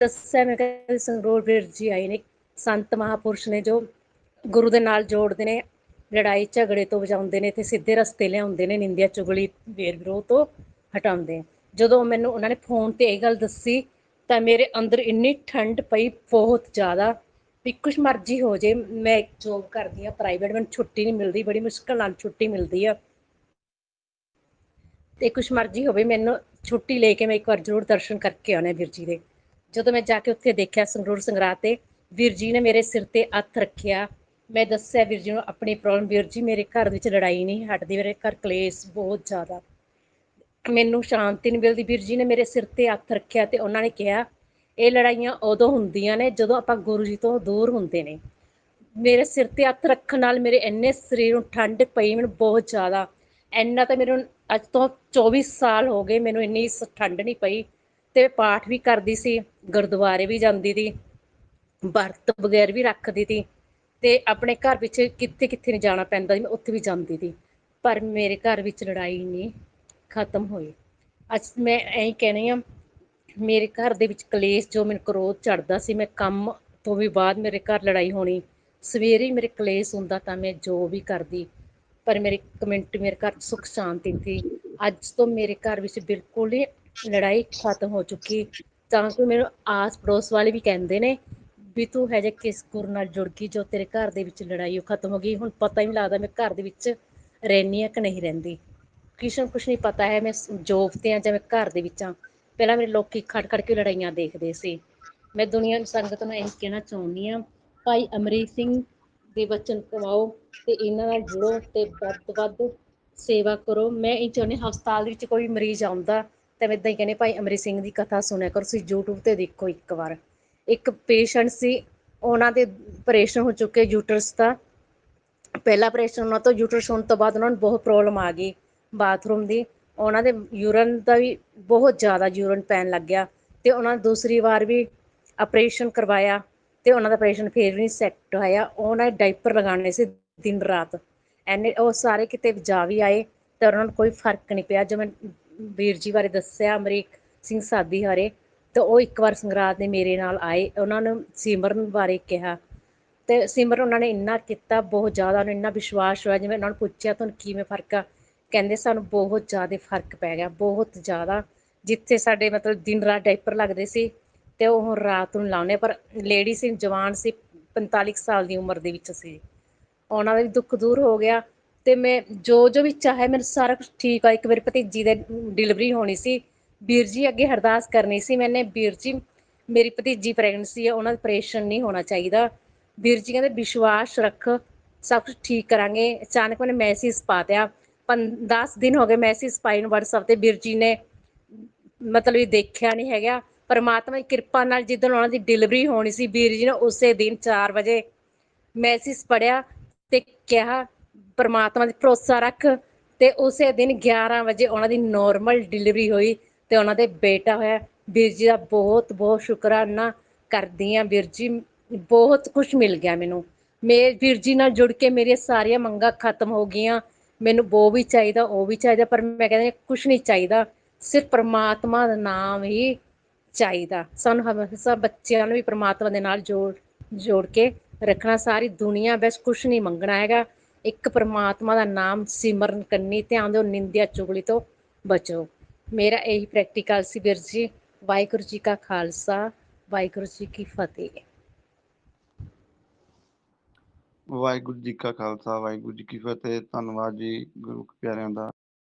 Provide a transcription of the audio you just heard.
ਦੱਸਿਆ, ਮੈਂ ਕਿਹਾ ਸੰਗਰੂਰ ਵੀਰ ਜੀ ਆਏ ਨੇ, ਸੰਤ ਮਹਾਪੁਰਸ਼ ਨੇ ਜੋ ਗੁਰੂ ਦੇ ਨਾਲ ਜੋੜਦੇ ਨੇ, ਲੜਾਈ ਝਗੜੇ ਤੋਂ ਬਚਾਉਂਦੇ ਨੇ ਤੇ ਸਿੱਧੇ ਰਸਤੇ ਲਿਆਉਂਦੇ ਨੇ, ਨਿੰਦਿਆ ਚੁਗਲੀ ਵੇਰ ਵਿਰੋਧ ਤੋਂ ਹਟਾਉਂਦੇ ਜਦੋਂ ਮੈਨੂੰ ਉਹਨਾਂ ਨੇ ਫੋਨ ਤੇ ਇਹ ਗੱਲ ਦੱਸੀ, ਤਾਂ ਮੇਰੇ ਅੰਦਰ ਇੰਨੀ ਠੰਡ ਪਈ, ਬਹੁਤ ਜ਼ਿਆਦਾ, ਵੀ ਕੁਛ ਮਰਜ਼ੀ ਹੋ ਜੇ, ਮੈਂ ਜੋਬ ਕਰਦੀ ਆ ਪ੍ਰਾਈਵੇਟ ਮੈਨੂੰ ਛੁੱਟੀ ਨਹੀਂ ਮਿਲਦੀ, ਬੜੀ ਮੁਸ਼ਕਲ ਨਾਲ ਛੁੱਟੀ ਮਿਲਦੀ ਆ। ਤੇ ਕੁਛ ਮਰਜ਼ੀ ਹੋਵੇ, ਮੈਨੂੰ ਛੁੱਟੀ ਲੈ ਕੇ ਮੈਂ ਇੱਕ ਵਾਰ ਜ਼ਰੂਰ ਦਰਸ਼ਨ ਕਰਕੇ ਆਉਣਾ ਵੀਰ ਜੀ ਦੇ। ਜਦੋਂ ਮੈਂ ਜਾ ਕੇ ਉੱਥੇ ਦੇਖਿਆ ਸੰਗਰੂਰ ਸੰਗਰਾਹ ਤੇ, ਵੀਰ ਜੀ ਨੇ ਮੇਰੇ ਸਿਰ ਤੇ ਹੱਥ ਰੱਖਿਆ। ਮੈਂ ਦੱਸਿਆ, ਵੀਰ ਜੀ ਨੂੰ ਆਪਣੀ ਪ੍ਰੋਬਲਮ ਵੀਰ ਜੀ ਮੇਰੇ ਘਰ ਵਿੱਚ ਲੜਾਈ ਨਹੀਂ ਹਟਦੀ, ਮੇਰੇ ਘਰ ਕਲੇਸ਼ ਬਹੁਤ ਜ਼ਿਆਦਾ। ਮੈਨੂੰ ਸ਼ਾਂਤੀ ਨਹੀਂ ਮਿਲਦੀ ਵੀਰ ਜੀ ਨੇ ਮੇਰੇ ਸਿਰ ਤੇ ਹੱਥ ਰੱਖਿਆ ਤੇ ਉਹਨਾਂ ਨੇ ਕਿਹਾ, ਇਹ ਲੜਾਈਆਂ ਉਦੋਂ ਹੁੰਦੀਆਂ ਨੇ ਜਦੋਂ ਆਪਾਂ ਗੁਰੂ ਜੀ ਤੋਂ ਦੂਰ ਹੁੰਦੇ ਨੇ। ਮੇਰੇ ਸਿਰ ਤੇ ਹੱਥ ਰੱਖਣ ਨਾਲ ਮੇਰੇ ਇੰਨੇ ਸਰੀਰ ਨੂੰ ਠੰਡ ਪਈ, ਮੈਨੂੰ ਬਹੁਤ ਜ਼ਿਆਦਾ। ਇੰਨਾ ਤਾਂ ਮੈਨੂੰ ਅੱਜ ਤੋਂ 24 ਸਾਲ ਹੋ ਗਏ, ਮੈਨੂੰ ਇੰਨੀ ਸ- ਠੰਡ ਨਹੀਂ ਪਈ। ਤੇ ਪਾਠ ਵੀ ਕਰਦੀ ਸੀ, ਗੁਰਦੁਆਰੇ ਵੀ ਜਾਂਦੀ ਸੀ ਵਰਤ ਵਗੈਰ ਵੀ ਰੱਖਦੀ ਸੀ ਤੇ ਆਪਣੇ ਘਰ ਵਿੱਚ ਕਿੱਥੇ ਕਿੱਥੇ ਨਹੀਂ ਜਾਣਾ ਪੈਂਦਾ ਸੀ, ਮੈਂ ਉੱਥੇ ਵੀ ਜਾਂਦੀ ਸੀ ਪਰ ਮੇਰੇ ਘਰ ਵਿੱਚ ਲੜਾਈ ਨਹੀਂ ਖਤਮ ਹੋਈ। ਅੱਜ ਮੈਂ ਐਂ ਕਹਿਣੀ ਆ, ਮੇਰੇ ਘਰ ਦੇ ਵਿੱਚ ਕਲੇਸ਼ ਜੋ ਮੈਨੂੰ ਕਰੋਧ ਚੜਦਾ ਸੀ, ਮੈਂ ਕੰਮ ਤੋਂ ਵੀ ਬਾਅਦ ਮੇਰੇ ਘਰ ਲੜਾਈ ਹੋਣੀ, ਸਵੇਰੇ ਹੀ ਮੇਰੇ ਕਲੇਸ਼ ਹੁੰਦਾ ਤਾਂ ਮੈਂ ਜੋ ਵੀ ਕਰਦੀ, ਪਰ ਮੇਰੇ ਇੱਕ ਮਿੰਟ ਮੇਰੇ ਘਰ 'ਚ ਸੁੱਖ ਸ਼ਾਂਤੀ ਸੀ ਅੱਜ ਤੋਂ ਮੇਰੇ ਘਰ ਵਿੱਚ ਬਿਲਕੁਲ ਹੀ ਲੜਾਈ ਖਤਮ ਹੋ ਚੁੱਕੀ। ਤਾਂ ਕਿ ਮੈਨੂੰ ਆਸ ਪੜੋਸ ਵਾਲੇ ਵੀ ਕਹਿੰਦੇ ਨੇ ਵੀ ਤੂੰ ਹੈ ਜੇ ਕਿਸ ਗੁਰ ਨਾਲ ਜੁੜ ਗਈ ਜੋ ਤੇਰੇ ਘਰ ਦੇ ਵਿੱਚ ਲੜਾਈ ਉਹ ਖਤਮ ਹੋ ਗਈ। ਹੁਣ ਪਤਾ ਹੀ ਨਹੀਂ ਲੱਗਦਾ ਮੈਂ ਘਰ ਦੇ ਵਿੱਚ ਰਹਿੰਦੀ ਹਾਂ ਕਿ ਨਹੀਂ ਰਹਿੰਦੀ। ਕਿਸੇ ਨੂੰ ਕੁਛ ਨਹੀਂ ਪਤਾ ਹੈ ਮੈਂ ਜੋਬ ਤੇ ਆ ਜਾਂ ਮੈਂ ਘਰ ਦੇ ਵਿੱਚ ਆ। ਪਹਿਲਾਂ ਮੇਰੇ ਲੋਕੀ ਖੜ ਖੜ ਕੇ ਲੜਾਈਆਂ ਦੇਖਦੇ ਸੀ। ਮੈਂ ਦੁਨੀਆ ਦੀ ਸੰਗਤ ਨੂੰ ਇਹ ਕਹਿਣਾ ਚਾਹੁੰਦੀ ਆ, ਭਾਈ ਅਮਰੀਕ ਸਿੰਘ ਦੇ ਵਚਨ ਕਮਾਓ ਤੇ ਇਹਨਾਂ ਨਾਲ ਜੁੜੋ ਤੇ ਵੱਧ ਵੱਧ ਸੇਵਾ ਕਰੋ। ਮੈਂ ਇਹ ਚਾਹੁੰਦੀ ਹਸਪਤਾਲ ਦੇ ਵਿੱਚ ਕੋਈ ਮਰੀਜ਼ ਆਉਂਦਾ ਤਾਂ ਮੈਂ ਇਦਾਂ ਹੀ ਕਹਿੰਦੇ ਭਾਈ ਅਮਰੀਕ ਸਿੰਘ ਦੀ ਕਥਾ ਸੁਣਿਆ ਕਰੋ, ਤੁਸੀਂ YouTube ਤੇ ਦੇਖੋ ਇੱਕ ਵਾਰ। ਇੱਕ ਪੇਸ਼ੈਂਟ ਸੀ, ਉਹਨਾਂ ਦੇ ਆਪਰੇਸ਼ਨ ਹੋ ਚੁੱਕੇ ਯੂਟਰਸ ਦਾ। ਪਹਿਲਾ ਆਪਰੇਸ਼ਨ ਉਹਨਾਂ ਤੋਂ ਯੂਟਰਸ ਹੋਣ ਤੋਂ ਬਾਅਦ ਉਹਨਾਂ ਨੂੰ ਬਹੁਤ ਪ੍ਰੋਬਲਮ ਆ ਗਈ ਬਾਥਰੂਮ ਦੀ। ਉਹਨਾਂ ਦੇ ਯੂਰਨ ਦਾ ਵੀ ਬਹੁਤ ਜ਼ਿਆਦਾ ਯੂਰਨ ਪੈਣ ਲੱਗ ਗਿਆ ਤੇ ਉਹਨਾਂ ਨੇ ਦੂਸਰੀ ਵਾਰ ਵੀ ਆਪਰੇਸ਼ਨ ਕਰਵਾਇਆ ਤੇ ਉਹਨਾਂ ਦਾ ਆਪਰੇਸ਼ਨ ਫੇਰ ਵੀ ਨਹੀਂ ਸੈੱਟ ਹੋਇਆ। ਉਹਨਾਂ ਨੇ ਡਾਈਪਰ ਲਗਾਉਣੇ ਸੀ ਦਿਨ ਰਾਤ। ਐਨੇ ਉਹ ਸਾਰੇ ਕਿਤੇ ਜਾ ਵੀ ਆਏ ਤੇ ਉਹਨਾਂ ਨੂੰ ਕੋਈ ਫ਼ਰਕ ਨਹੀਂ ਪਿਆ। ਜਿਵੇਂ ਵੀਰ ਜੀ ਬਾਰੇ ਦੱਸਿਆ, ਅਮਰੀਕ ਸਿੰਘ ਸਾਦੀ ਬਾਰੇ, ਤੇ ਉਹ ਇੱਕ ਵਾਰ ਸੰਗਰਾਤ ਦੇ ਮੇਰੇ ਨਾਲ ਆਏ। ਉਹਨਾਂ ਨੂੰ ਸਿਮਰਨ ਬਾਰੇ ਕਿਹਾ। ਤੇ ਸਿਮਰਨ ਉਹਨਾਂ ਨੇ ਇੰਨਾ ਕੀਤਾ, ਬਹੁਤ ਜ਼ਿਆਦਾ ਉਹਨੂੰ ਇੰਨਾ ਵਿਸ਼ਵਾਸ ਹੋਇਆ, ਜਿਵੇਂ ਉਹਨਾਂ ਨੂੰ ਪੁੱਛਿਆ, ਤੁਹਾਨੂੰ ਕਿਵੇਂ ਫ਼ਰਕ ਆ? ਕਹਿੰਦੇ, ਸਾਨੂੰ ਬਹੁਤ ਜ਼ਿਆਦਾ ਫ਼ਰਕ ਪੈ ਗਿਆ, ਬਹੁਤ ਜ਼ਿਆਦਾ। ਜਿੱਥੇ ਸਾਡੇ ਮਤਲਬ ਦਿਨ ਰਾਤ ਡਾਈਪਰ ਲੱਗਦੇ ਸੀ, ਤੇ ਉਹ ਹੁਣ ਰਾਤ ਨੂੰ ਲਾਉਣੇ ਪਰ ਲੇਡੀ ਸੀ, ਜਵਾਨ ਸੀ 45 ਸਾਲ ਦੀ ਉਮਰ ਦੇ ਵਿੱਚ ਸੀ। ਉਹਨਾਂ ਦਾ ਵੀ ਦੁੱਖ ਦੂਰ ਹੋ ਗਿਆ। ਤੇ ਮੈਂ ਜੋ ਜੋ ਵੀ ਚਾਹਿਆ ਮੈਨੂੰ ਸਾਰਾ ਕੁਛ ਠੀਕ ਆ। ਇੱਕ ਵਾਰੀ ਭਤੀਜੀ ਦੇ ਡਿਲੀਵਰੀ ਹੋਣੀ ਸੀ। ਵੀਰ ਜੀ ਅੱਗੇ ਅਰਦਾਸ ਕਰਨੀ ਸੀ। ਮੈਨੇ ਵੀਰ ਜੀ, ਮੇਰੀ ਭਤੀਜੀ ਪ੍ਰੈਗਨੈਂਸੀ ਹੈ ਉਹਨਾਂ ਦਾ ਆਪਰੇਸ਼ਨ ਨਹੀਂ ਹੋਣਾ ਚਾਹੀਦਾ। ਵੀਰ ਜੀ ਕਹਿੰਦੇ, ਵਿਸ਼ਵਾਸ ਰੱਖ, ਸਭ ਕੁਝ ਠੀਕ ਕਰਾਂਗੇ। ਅਚਾਨਕ ਮੈंने ਮੈਸੇਜ ਪਾ ਦਿਆ 10 ਦਿਨ ਹੋ ਗਏ ਮੈਸੇਜ ਪਾਈ ਨੂੰ WhatsApp ਤੇ। ਵੀਰ ਜੀ ਨੇ ਮਤਲਬ ਇਹ ਦੇਖਿਆ ਨਹੀਂ ਹੈਗਾ। ਪਰਮਾਤਮਾ ਦੀ ਕਿਰਪਾ ਨਾਲ ਜਿੱਦਣ ਉਹਨਾਂ ਦੀ ਡਿਲੀਵਰੀ ਹੋਣੀ ਸੀ, ਵੀਰ ਜੀ ਨੇ ਉਸੇ ਦਿਨ 4 ਵਜੇ ਮੈਸੇਜ ਪੜਿਆ ਤੇ ਕਿਹਾ ਪਰਮਾਤਮਾ ਦੀ ਭਰੋਸਾ ਰੱਖ ਤੇ ਉਸੇ ਦਿਨ 11 ਵਜੇ ਉਹਨਾਂ ਦੀ ਨਾਰਮਲ ਡਿਲੀਵਰੀ ਹੋਈ ਤੇ ਉਹਨਾਂ ਦੇ ਬੇਟਾ ਹੋਇਆ। ਵੀਰ ਜੀ ਦਾ ਬਹੁਤ ਬਹੁਤ ਸ਼ੁਕਰਾਨਾ ਕਰਦੀ ਆ ਵੀਰ ਜੀ। ਬਹੁਤ ਕੁਝ ਮਿਲ ਗਿਆ ਮੈਨੂੰ। ਮੇ, ਵੀਰ ਜੀ ਨਾਲ ਜੁੜ ਕੇ ਮੇਰੀਆਂ ਸਾਰੀਆਂ ਮੰਗਾਂ ਖਤਮ ਹੋ ਗਈਆਂ। ਮੈਨੂੰ ਉਹ ਵੀ ਚਾਹੀਦਾ, ਉਹ ਵੀ ਚਾਹੀਦਾ, ਪਰ ਮੈਂ ਕਹਿੰਦੀ ਕੁਝ ਨਹੀਂ ਚਾਹੀਦਾ। ਸਿਰਫ ਪ੍ਰਮਾਤਮਾ ਦਾ ਨਾਮ ਹੀ ਚਾਹੀਦਾ। ਸਾਨੂੰ ਹਮੇਸ਼ਾ ਬੱਚਿਆਂ ਨੂੰ ਵੀ ਪਰਮਾਤਮਾ ਦੇ ਨਾਲ ਜੋੜ ਜੋੜ ਕੇ ਰੱਖਣਾ। ਸਾਰੀ ਦੁਨੀਆ ਬਸ ਕੁਝ ਨਹੀਂ ਮੰਗਣਾ ਹੈਗਾ। ਇੱਕ ਪਰਮਾਤਮਾ ਦਾ ਨਾਮ ਸਿਮਰਨ ਕਰਨੀ ਧਿਆਨ ਦਿਓ, ਨਿੰਦਿਆ ਚੁਗਲੀ ਤੋਂ ਬਚੋ। ਮੇਰਾ ਇਹੀ ਪ੍ਰੈਕਟੀਕਲ ਸੀ ਵੀਰ ਜੀ। ਵਾਹਿਗੁਰੂ ਜੀ ਕਾ ਖਾਲਸਾ, ਵਾਹਿਗੁਰੂ ਜੀ ਕੀ ਫਤਿਹ। ਵਾਹਿਗੁਰੂ ਜੀ ਕਾ ਖਾਲਸਾ, ਵਾਹਿਗੁਰੂ ਜੀ ਕੀ ਫਤਿਹ। ਧੰਨਵਾਦ ਜੀ ਗੁਰੂ ਪਿਆਰਿਆਂ ਦਾ।